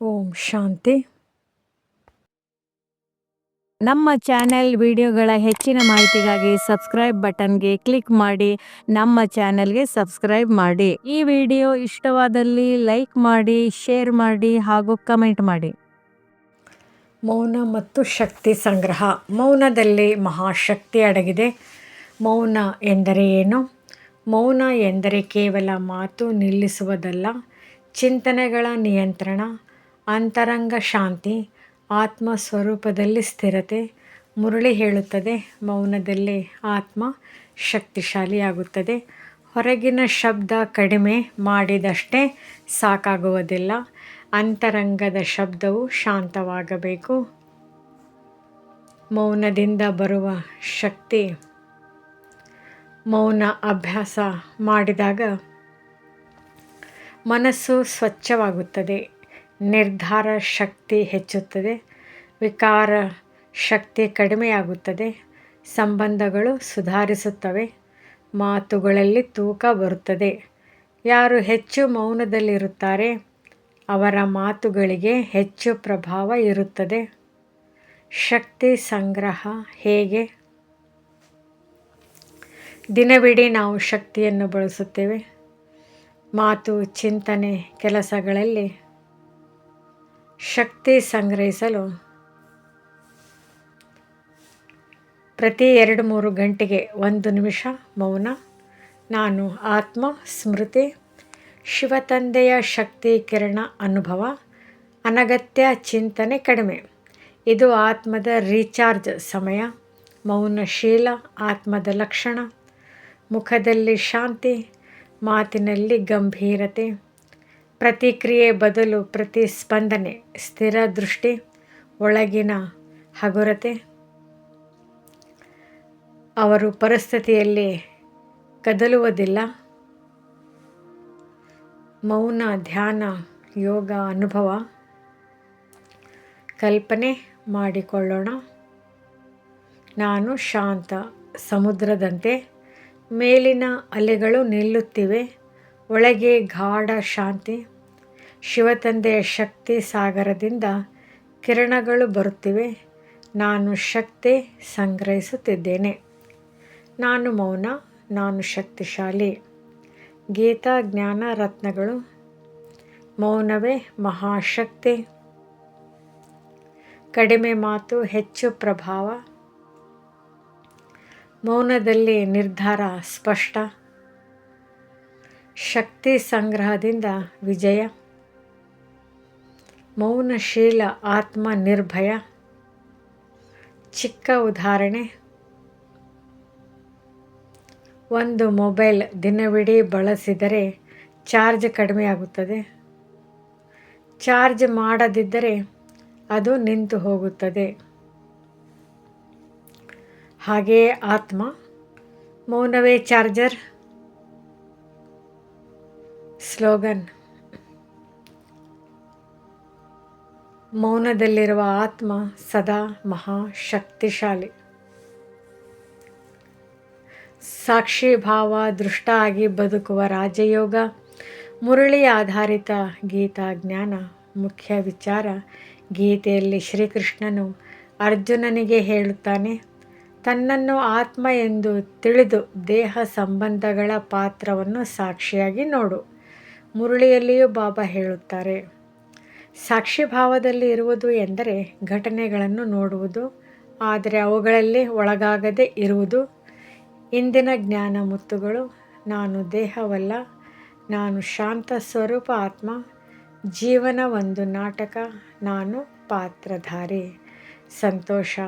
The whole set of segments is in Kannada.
ಓಂ ಶಾಂತಿ. ನಮ್ಮ ಚಾನೆಲ್ ವಿಡಿಯೋಗಳ ಹೆಚ್ಚಿನ ಮಾಹಿತಿಗಾಗಿ ಸಬ್ಸ್ಕ್ರೈಬ್ ಬಟನ್ಗೆ ಕ್ಲಿಕ್ ಮಾಡಿ ನಮ್ಮ ಚಾನೆಲ್ಗೆ ಸಬ್ಸ್ಕ್ರೈಬ್ ಮಾಡಿ. ಈ ವಿಡಿಯೋ ಇಷ್ಟವಾದಲ್ಲಿ ಲೈಕ್ ಮಾಡಿ ಶೇರ್ ಮಾಡಿ ಹಾಗೂ ಕಮೆಂಟ್ ಮಾಡಿ. ಮೌನ ಮತ್ತು ಶಕ್ತಿ ಸಂಗ್ರಹ. ಮೌನದಲ್ಲಿ ಮಹಾಶಕ್ತಿ ಅಡಗಿದೆ. ಮೌನ ಎಂದರೆ ಏನು? ಮೌನ ಎಂದರೆ ಕೇವಲ ಮಾತು ನಿಲ್ಲಿಸುವುದಲ್ಲ ಚಿಂತನೆಗಳ ನಿಯಂತ್ರಣ ಅಂತರಂಗ ಶಾಂತಿ ಆತ್ಮ ಸ್ವರೂಪದಲ್ಲಿ ಸ್ಥಿರತೆ, ಮುರಳಿ ಹೇಳುತ್ತದೆ, ಮೌನದಲ್ಲಿ ಆತ್ಮ ಶಕ್ತಿಶಾಲಿಯಾಗುತ್ತದೆ. ಹೊರಗಿನ ಶಬ್ದ ಕಡಿಮೆ ಮಾಡಿದಷ್ಟೇ ಸಾಕಾಗುವುದಿಲ್ಲ. ಅಂತರಂಗದ ಶಬ್ದವು ಶಾಂತವಾಗಬೇಕು. ಮೌನದಿಂದ ಬರುವ ಶಕ್ತಿ, ಮೌನ ಅಭ್ಯಾಸ ಮಾಡಿದಾಗ ಮನಸ್ಸು ಸ್ವಚ್ಛವಾಗುತ್ತದೆ. ನಿರ್ಧಾರ ಶಕ್ತಿ ಹೆಚ್ಚುತ್ತದೆ, ವಿಕಾರ ಶಕ್ತಿ ಕಡಿಮೆಯಾಗುತ್ತದೆ, ಸಂಬಂಧಗಳು ಸುಧಾರಿಸುತ್ತವೆ, ಮಾತುಗಳಲ್ಲಿ ತೂಕ ಬರುತ್ತದೆ. ಯಾರು ಹೆಚ್ಚು ಮೌನದಲ್ಲಿರುತ್ತಾರೆ, ಅವರ ಮಾತುಗಳಿಗೆ ಹೆಚ್ಚು ಪ್ರಭಾವ ಇರುತ್ತದೆ. ಶಕ್ತಿ ಸಂಗ್ರಹ ಹೇಗೆ? ದಿನವಿಡೀ ನಾವು ಶಕ್ತಿಯನ್ನು ಬಳಸುತ್ತೇವೆ. ಮಾತು, ಚಿಂತನೆ, ಕೆಲಸಗಳಲ್ಲಿ ಶಕ್ತಿ ಸಂಗ್ರಹಿಸಲು ಪ್ರತಿ ಎರಡು ಮೂರು ಗಂಟೆಗೆ ಒಂದು ನಿಮಿಷ ಮೌನ. ನಾನು ಆತ್ಮ, ಸ್ಮೃತಿ, ಶಿವತಂದೆಯ ಶಕ್ತಿ ಕಿರಣ ಅನುಭವ, ಅನಗತ್ಯ ಚಿಂತನೆ ಕಡಿಮೆ. ಇದು ಆತ್ಮದ ರೀಚಾರ್ಜ್ ಸಮಯ, ಮೌನಶೀಲ ಆತ್ಮದ ಲಕ್ಷಣ, ಮುಖದಲ್ಲಿ ಶಾಂತಿ, ಮಾತಿನಲ್ಲಿ ಗಂಭೀರತೆ ಪ್ರತಿಕ್ರಿಯೆ ಬದಲು ಪ್ರತಿಸ್ಪಂದನೆ, ಸ್ಥಿರ ದೃಷ್ಟಿ, ಒಳಗಿನ ಹಗುರತೆ. ಅವರು ಪರಿಸ್ಥಿತಿಯಲ್ಲಿ ಕದಲುವುದಿಲ್ಲ. ಮೌನ, ಧ್ಯಾನ, ಯೋಗ ಅನುಭವ. ಕಲ್ಪನೆ ಮಾಡಿಕೊಳ್ಳೋಣ. ನಾನು ಶಾಂತ ಸಮುದ್ರದಂತೆ ಮೇಲಿನ ಅಲೆಗಳು ನಿಲ್ಲುತ್ತಿವೆ. ಒಳಗೆ ಗಾಢ ಶಾಂತಿ, ಶಿವತಂದೆಯ ಶಕ್ತಿ ಸಾಗರದಿಂದ ಕಿರಣಗಳು ಬರುತ್ತಿವೆ. ನಾನು ಶಕ್ತಿ ಸಂಗ್ರಹಿಸುತ್ತಿದ್ದೇನೆ. ನಾನು ಮೌನ, ನಾನು ಶಕ್ತಿಶಾಲಿ. ಗೀತಾ ಜ್ಞಾನ ರತ್ನಗಳು. ಮೌನವೇ ಮಹಾಶಕ್ತಿ. ಕಡಿಮೆ ಮಾತು, ಹೆಚ್ಚು ಪ್ರಭಾವ. ಮೌನದಲ್ಲಿ ನಿರ್ಧಾರ ಸ್ಪಷ್ಟ. ಶಕ್ತಿ ಸಂಗ್ರಹದಿಂದ ವಿಜಯ. ಮೌನಶೀಲ ಆತ್ಮ ನಿರ್ಭಯ ಚಿಕ್ಕ ಉದಾಹರಣೆ. ಒಂದು ಮೊಬೈಲ್ ದಿನವಿಡೀ ಬಳಸಿದರೆ ಚಾರ್ಜ್ ಕಡಿಮೆ ಆಗುತ್ತದೆ. ಚಾರ್ಜ್ ಮಾಡದಿದ್ದರೆ ಅದು ನಿಂತು ಹೋಗುತ್ತದೆ. ಹಾಗೆಯೇ ಆತ್ಮ. ಮೌನವೇ ಚಾರ್ಜರ್. ಸ್ಲೋಗನ್ ಮೌನದಲ್ಲಿರುವ ಆತ್ಮ ಸದಾ ಮಹಾಶಕ್ತಿಶಾಲಿ. ಸಾಕ್ಷಿ ಭಾವ ದೃಷ್ಟ ಆಗಿ ಬದುಕುವ ರಾಜಯೋಗ, ಮುರಳಿ ಆಧಾರಿತ ಗೀತಾ ಜ್ಞಾನ, ಮುಖ್ಯ ವಿಚಾರ, ಗೀತೆಯಲ್ಲಿ ಶ್ರೀಕೃಷ್ಣನು ಅರ್ಜುನನಿಗೆ ಹೇಳುತ್ತಾನೆ, ತನ್ನನ್ನು ಆತ್ಮ ಎಂದು ತಿಳಿದು ದೇಹ ಸಂಬಂಧಗಳ ಪಾತ್ರವನ್ನು ಸಾಕ್ಷಿಯಾಗಿ ನೋಡು. ಮುರಳಿಯಲ್ಲಿಯೂ ಬಾಬಾ ಹೇಳುತ್ತಾರೆ. ಸಾಕ್ಷಿ ಭಾವದಲ್ಲಿ ಇರುವುದು ಎಂದರೆ ಘಟನೆಗಳನ್ನು ನೋಡುವುದು, ಆದರೆ ಅವುಗಳಲ್ಲಿ ಒಳಗಾಗದೆ ಇರುವುದು. ಇಂದಿನ ಜ್ಞಾನ ಮುತ್ತುಗಳು, ನಾನು ದೇಹವಲ್ಲ, ನಾನು ಶಾಂತ ಸ್ವರೂಪ ಆತ್ಮ, ಜೀವನ ಒಂದು ನಾಟಕ, ನಾನು ಪಾತ್ರಧಾರಿ. ಸಂತೋಷ,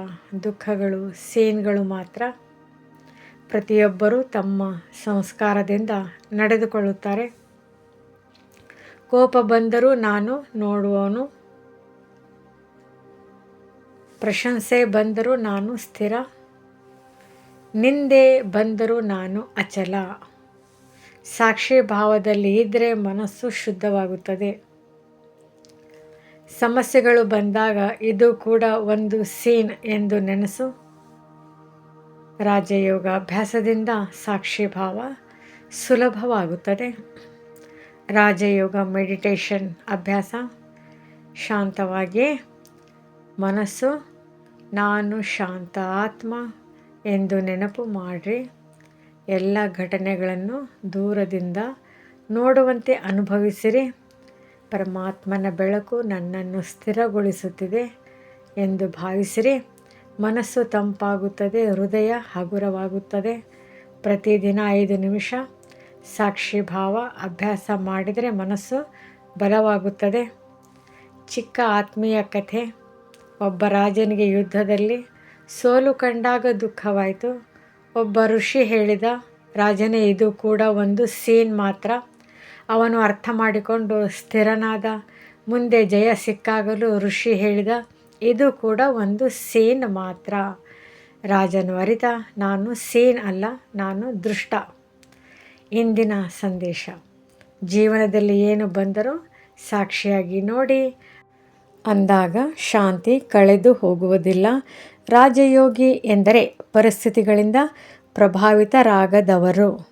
ದುಃಖಗಳು, ಸೀನ್ಗಳು ಮಾತ್ರ. ಪ್ರತಿಯೊಬ್ಬರೂ ತಮ್ಮ ಸಂಸ್ಕಾರದಿಂದ ನಡೆದುಕೊಳ್ಳುತ್ತಾರೆ. ಕೋಪ ಬಂದರೂ ನಾನು ನೋಡುವವನು. ಪ್ರಶಂಸೆ ಬಂದರೂ ನಾನು ಸ್ಥಿರ. ನಿಂದೆ ಬಂದರೂ ನಾನು ಅಚಲ. ಸಾಕ್ಷಿ ಭಾವದಲ್ಲಿ ಇದ್ದರೆ ಮನಸ್ಸು ಶುದ್ಧವಾಗುತ್ತದೆ. ಸಮಸ್ಯೆಗಳು ಬಂದಾಗ ಇದು ಕೂಡ ಒಂದು ಸೀನ್ ಎಂದು ನೆನೆಸು. ರಾಜಯೋಗ ಅಭ್ಯಾಸದಿಂದ ಸಾಕ್ಷಿ ಭಾವ ಸುಲಭವಾಗುತ್ತದೆ. ರಾಜಯೋಗ ಮೆಡಿಟೇಷನ್ ಅಭ್ಯಾಸ, ಶಾಂತವಾಗಿ ಮನಸ್ಸು. ನಾನು ಶಾಂತ ಆತ್ಮ ಎಂದು ನೆನಪು ಮಾಡಿರಿ. ಎಲ್ಲ ಘಟನೆಗಳನ್ನು ದೂರದಿಂದ ನೋಡುವಂತೆ ಅನುಭವಿಸಿರಿ. ಪರಮಾತ್ಮನ ಬೆಳಕು ನನ್ನನ್ನು ಸ್ಥಿರಗೊಳಿಸುತ್ತಿದೆ ಎಂದು ಭಾವಿಸಿರಿ. ಮನಸ್ಸು ತಂಪಾಗುತ್ತದೆ, ಹೃದಯ ಹಗುರವಾಗುತ್ತದೆ. ಪ್ರತಿದಿನ ಐದು ನಿಮಿಷ ಸಾಕ್ಷಿ ಭಾವ, ಅಭ್ಯಾಸ ಮಾಡಿದರೆ ಮನಸ್ಸು ಬಲವಾಗುತ್ತದೆ. ಚಿಕ್ಕ ಆತ್ಮೀಯ ಕಥೆ. ಒಬ್ಬ ರಾಜನಿಗೆ ಯುದ್ಧದಲ್ಲಿ ಸೋಲು ಕಂಡಾಗ ದುಃಖವಾಯಿತು. ಒಬ್ಬ ಋಷಿ ಹೇಳಿದ, ರಾಜನೇ, ಇದು ಕೂಡ ಒಂದು ಸೀನ್ ಮಾತ್ರ. ಅವನು ಅರ್ಥ ಮಾಡಿಕೊಂಡು ಸ್ಥಿರನಾದ, ಮುಂದೆ ಜಯ ಸಿಕ್ಕಾಗಲು ಋಷಿ ಹೇಳಿದ, ಇದು ಕೂಡ ಒಂದು ಸೀನ್ ಮಾತ್ರ. ರಾಜನು ಅರಿತ, ನಾನು ಸೀನ್ ಅಲ್ಲ, ನಾನು ದೃಷ್ಟ. ಇಂದಿನ ಸಂದೇಶ. ಜೀವನದಲ್ಲಿ ಏನು ಬಂದರೂ ಸಾಕ್ಷಿಯಾಗಿ ನೋಡಿ. ಅಂದಾಗ ಶಾಂತಿ ಕಳೆದು ಹೋಗುವುದಿಲ್ಲ. ರಾಜಯೋಗಿ ಎಂದರೆ ಪರಿಸ್ಥಿತಿಗಳಿಂದ ಪ್ರಭಾವಿತರಾಗದವರು.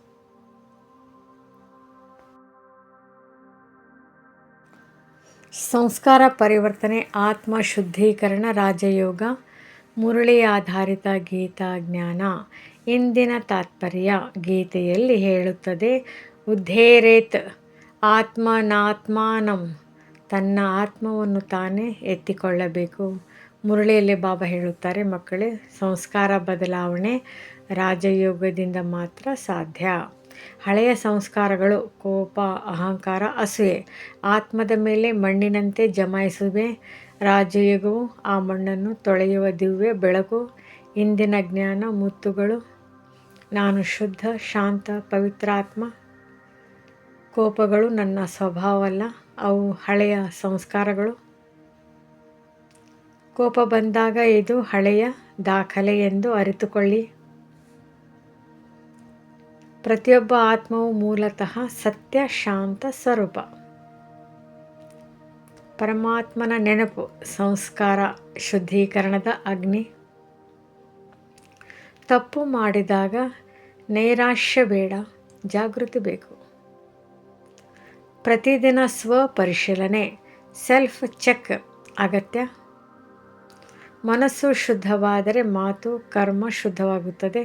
ಸಂಸ್ಕಾರ ಪರಿವರ್ತನೆ, ಆತ್ಮ ಶುದ್ಧೀಕರಣ, ರಾಜಯೋಗ, ಮುರಳಿ ಆಧಾರಿತ ಗೀತಾ ಜ್ಞಾನ ಇಂದಿನ ತಾತ್ಪರ್ಯ ಗೀತೆಯಲ್ಲಿ ಹೇಳುತ್ತದೆ, ಉದ್ಧೇರೇತ್ ಆತ್ಮನಾತ್ಮಾನಂ, ತನ್ನ ಆತ್ಮವನ್ನು ತಾನೇ ಎತ್ತಿಕೊಳ್ಳಬೇಕು. ಮುರಳಿಯಲ್ಲಿ ಬಾಬಾ ಹೇಳುತ್ತಾರೆ, ಮಕ್ಕಳೇ, ಸಂಸ್ಕಾರ ಬದಲಾವಣೆ ರಾಜಯೋಗದಿಂದ ಮಾತ್ರ ಸಾಧ್ಯ. ಹಳೆಯ ಸಂಸ್ಕಾರಗಳು ಕೋಪ, ಅಹಂಕಾರ, ಅಸೂಯೆ, ಆತ್ಮದ ಮೇಲೆ ಮಣ್ಣಿನಂತೆ ಜಮಾಯಿಸುವೆ. ರಾಜಯೋಗವು ಆ ಮಣ್ಣನ್ನು ತೊಳೆಯುವ ದಿವ್ಯ ಬೆಳಕು, ಇಂದಿನ ಜ್ಞಾನ ಮುತ್ತುಗಳು ನಾನು ಶುದ್ಧ, ಶಾಂತ, ಪವಿತ್ರಾತ್ಮ. ಕೋಪಗಳು ನನ್ನ ಸ್ವಭಾವವಲ್ಲ, ಅವು ಹಳೆಯ ಸಂಸ್ಕಾರಗಳು. ಕೋಪ ಬಂದಾಗ ಇದು ಹಳೆಯ ದಾಖಲೆ ಎಂದು ಅರಿತುಕೊಳ್ಳಿ. ಪ್ರತಿಯೊಬ್ಬ ಆತ್ಮವು ಮೂಲತಃ ಸತ್ಯ, ಶಾಂತ ಸ್ವರೂಪ. ಪರಮಾತ್ಮನ ನೆನಪು, ಸಂಸ್ಕಾರ ಶುದ್ಧೀಕರಣದ ಅಗ್ನಿ. ತಪ್ಪು ಮಾಡಿದಾಗ ನೈರಾಶ್ಯ ಬೇಡ, ಜಾಗೃತಿ ಬೇಕು. ಪ್ರತಿದಿನ ಸ್ವ ಪರಿಶೀಲನೆ ಸೆಲ್ಫ್ ಚೆಕ್ ಅಗತ್ಯ? ಮನಸ್ಸು ಶುದ್ಧವಾದರೆ ಮಾತು, ಕರ್ಮ ಶುದ್ಧವಾಗುತ್ತದೆ.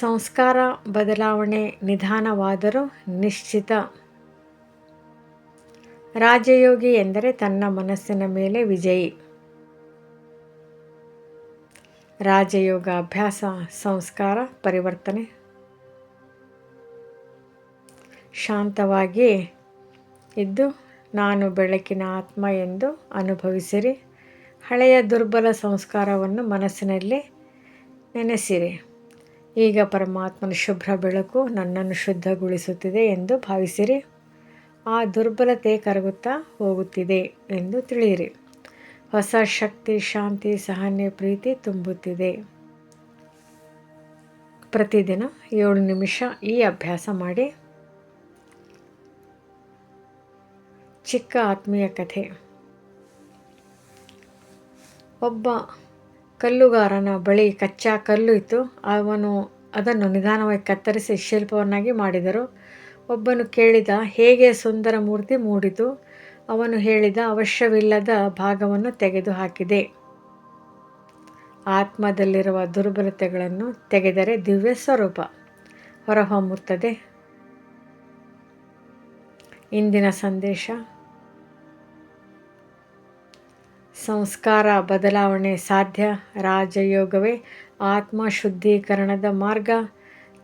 ಸಂಸ್ಕಾರ, ಬದಲಾವಣೆ ನಿಧಾನವಾದರೂ ನಿಶ್ಚಿತ. ರಾಜಯೋಗಿ ಎಂದರೆ ತನ್ನ ಮನಸ್ಸಿನ ಮೇಲೆ ವಿಜಯಿ. ರಾಜಯೋಗ ಅಭ್ಯಾಸ ಸಂಸ್ಕಾರ, ಪರಿವರ್ತನೆ. ಶಾಂತವಾಗಿ ಇದ್ದು ನಾನು ಬೆಳಕಿನ ಆತ್ಮ ಎಂದು ಅನುಭವಿಸಿರಿ. ಹಳೆಯ ದುರ್ಬಲ ಸಂಸ್ಕಾರವನ್ನು ಮನಸ್ಸಿನಲ್ಲಿ ನೆನೆಸಿರಿ. ಈಗ ಪರಮಾತ್ಮನ ಶುಭ್ರ ಬೆಳಕು ನನ್ನನ್ನು ಶುದ್ಧಗೊಳಿಸುತ್ತಿದೆ ಎಂದು ಭಾವಿಸಿರಿ. ಆ ದುರ್ಬಲತೆ ಕರಗುತ್ತಾ ಹೋಗುತ್ತಿದೆ ಎಂದು ತಿಳಿಯಿರಿ. ಹೊಸ ಶಕ್ತಿ, ಶಾಂತಿ, ಸಹನೆ, ಪ್ರೀತಿ ತುಂಬುತ್ತಿದೆ. ಪ್ರತಿದಿನ ಏಳು ನಿಮಿಷ ಈ ಅಭ್ಯಾಸ ಮಾಡಿ. ಚಿಕ್ಕ ಆತ್ಮೀಯ ಕಥೆ. ಒಬ್ಬ ಕಲ್ಲುಗಾರನ ಬಳಿ ಕಚ್ಚಾ ಕಲ್ಲು ಇತ್ತು. ಅವನು ಅದನ್ನು ನಿಧಾನವಾಗಿ ಕತ್ತರಿಸಿ ಶಿಲ್ಪವನ್ನಾಗಿ ಮಾಡಿದರು. ಒಬ್ಬನು ಕೇಳಿದ, ಹೇಗೆ ಸುಂದರ ಮೂರ್ತಿ ಮೂಡಿತು? ಅವನು ಹೇಳಿದ ಅವಶ್ಯವಿಲ್ಲದ ಭಾಗವನ್ನು ತೆಗೆದುಹಾಕಿದೆ. ಆತ್ಮದಲ್ಲಿರುವ ದುರ್ಬಲತೆಗಳನ್ನು ತೆಗೆದರೆ ದಿವ್ಯ ಸ್ವರೂಪ. ಹೊರಹೊಮ್ಮುತ್ತದೆ. ಇಂದಿನ ಸಂದೇಶ. ಸಂಸ್ಕಾರ ಬದಲಾವಣೆ ಸಾಧ್ಯ. ರಾಜಯೋಗವೇ ಆತ್ಮ ಶುದ್ಧೀಕರಣದ ಮಾರ್ಗ.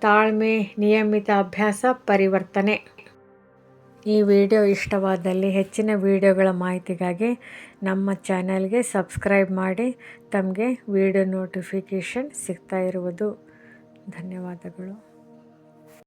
ತಾಳ್ಮೆ ನಿಯಮಿತ ಅಭ್ಯಾಸ ಪರಿವರ್ತನೆ. ಈ ವಿಡಿಯೋ ಇಷ್ಟವಾದಲ್ಲಿ ಹೆಚ್ಚಿನ ವಿಡಿಯೋಗಳ ಮಾಹಿತಿಗಾಗಿ ನಮ್ಮ ಚಾನೆಲ್ಗೆ ಸಬ್ಸ್ಕ್ರೈಬ್ ಮಾಡಿ, ತಮಗೆ ವಿಡಿಯೋ ನೋಟಿಫಿಕೇಷನ್ ಸಿಗ್ತಾ ಇರುವುದು. ಧನ್ಯವಾದಗಳು.